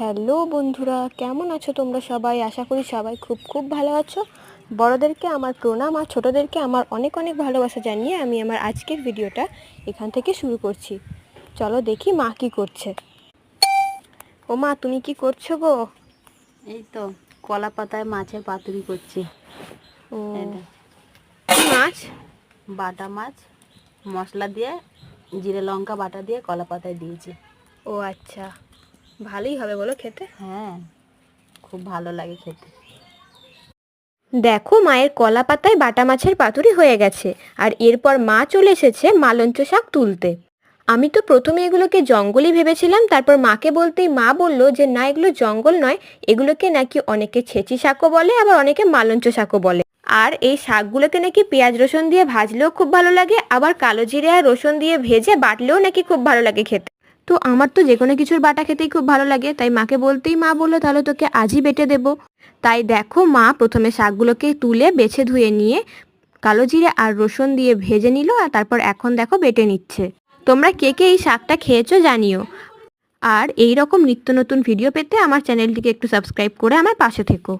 Hello বন্ধুরা কেমন আছো তোমরা সবাই? আশা করি সবাই খুব খুব ভালো আছো। বড়োদেরকে আমার প্রণাম আর ছোটোদেরকে আমার অনেক অনেক ভালোবাসা জানিয়ে আমি আমার আজকের ভিডিওটা এখান থেকে শুরু করছি। চলো দেখি মা কি করছে। ও মা তুমি কি করছ গো? এই তো কলা পাতায় মাছের পাতুরি করছি। ও। মাছ? বাটা মাছ মশলা দিয়ে জিরে লঙ্কা বাটা দিয়ে কলা পাতায় দিয়েছি। ও আচ্ছা। ভালোই হবে বলো খেতে? হ্যাঁ খুব ভালো লাগে খেতে। দেখো মায়ের কলা পাতায় বাটা মাছের পাতুরি হয়ে গেছে আর এরপর মা চলে এসেছে মালঞ্চ শাক তুলতে। আমি তো প্রথমে এগুলোকে জঙ্গলই ভেবেছিলাম তারপর মাকে বলতেই মা বলল যে না এগুলো জঙ্গল নয় এগুলোকে নাকি অনেকে ছেঁচি শাকও বলে আবার অনেকে মালঞ্চ শাকও বলে। আর এই শাকগুলোকে নাকি পেঁয়াজ রসুন দিয়ে ভাজলেও খুব ভালো লাগে আবার কালো জিরে আর রসুন দিয়ে ভেজে বাটলেও নাকি খুব ভালো লাগে খেতে। তো আমার তো যে কোনো কিছুর বাটা খেতেই খুব ভালো লাগে। তাই মাকে বলতেই মা বলল, তাহলে তোকে আজই বেটে দেবো। তাই দেখো মা প্রথমে শাকগুলোকে তুলে বেছে ধুয়ে নিয়ে কালো জিরে আর রসুন দিয়ে ভেজে নিল আর তারপর এখন দেখো বেটে নিচ্ছে। তোমরা কে কে এই শাকটা খেয়েছো জানিও। আর এই রকম নিত্য নতুন ভিডিও পেতে আমার চ্যানেলটিকে একটু সাবস্ক্রাইব করে আমার পাশে থেকো।